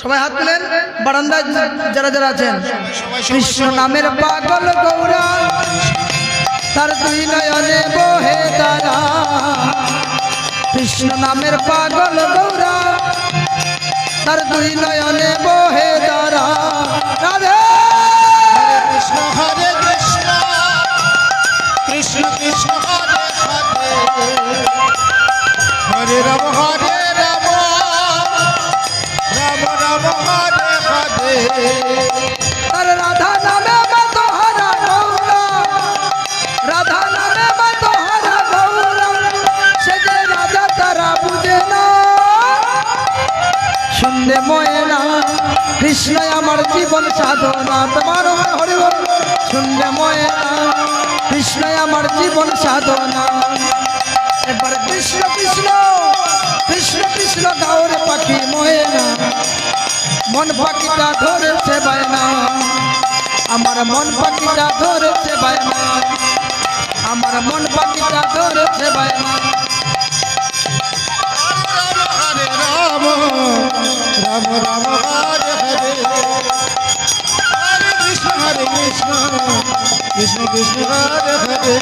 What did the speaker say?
সবাই হাত তুলেন, বারান্দায় যারা যারা আছেন। কৃষ্ণ নামের পাগল গৌরা, তার দুই নয়নে বহে তারা। কৃষ্ণ নামের পাগল গৌরা, তার দুই নয়নে বহে তারা। রাধে কৃষ্ণ, হরে কৃষ্ণ। কৃষ্ণ কৃষ্ণ হরে রাম হরে রাম। রাম রাম, হরে হরে। তার রাধা নামে মত হারা গৌরা রাধা নামে মত হারা গৌরা সে যে রাজা তারা বুঝে না। শুনলে ময়না, কৃষ্ণ আমার জীবন সাধনা। তোমার হরি শুনলে ময়না, কৃষ্ণ আমার জীবন সাধনা। মন পাখিটা ধরেছে বায়না। আমার মন পাখিটা ধরেছে বায়না। আমার মন পাখিটা ধরেছে বায়না। রাম রাম রাম, হরে হরে। হরে কৃষ্ণ হরে কৃষ্ণ কৃষ্ণ কৃষ্ণ, হরে হরে।